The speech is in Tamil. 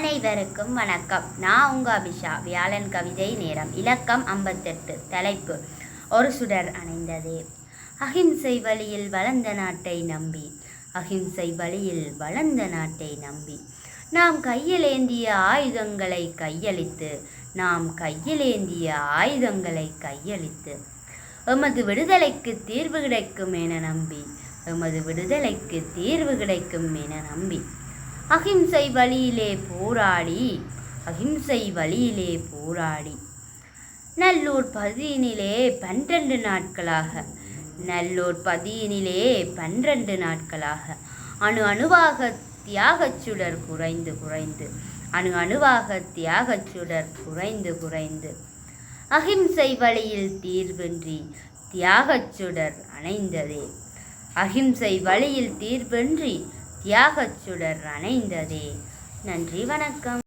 அனைவருக்கும் வணக்கம். நான் உங்க அபிஷா வியாழன் கவிதை நேரம். இலக்கம் ஐம்பத்தெட்டு. தலைப்பு ஒரு சுடர் அணைந்தது. அகிம்சை வழியில் வளர்ந்த நாட்டை நம்பி. அகிம்சை வழியில் வளர்ந்த நாட்டை நம்பி. நாம் கையிலேந்திய ஆயுதங்களை கையளித்து நாம் கையிலேந்திய ஆயுதங்களை கையளித்து. எமது விடுதலைக்கு தீர்வு கிடைக்கும் என நம்பி. எமது விடுதலைக்கு தீர்வு கிடைக்கும் என நம்பி. அகிம்சை வழியிலே போராடி அகிம்சை வழியிலே போராடி. நல்லூர் பதியினிலே பன்னிரண்டு நாட்களாக நல்லூர் பதியினிலே பன்னிரண்டு நாட்களாக. அணு அணுவாக தியாகச் சுடர் குறைந்து குறைந்து அணு அணுவாக தியாகச் சுடர் குறைந்து குறைந்து. அகிம்சை வழியில் தீர்வின்றி தியாகச் சுடர் அணைந்ததே. அகிம்சை வழியில் தீர்வின்றி தியாகச் சுடர் அணைந்ததே. நன்றி வணக்கம்.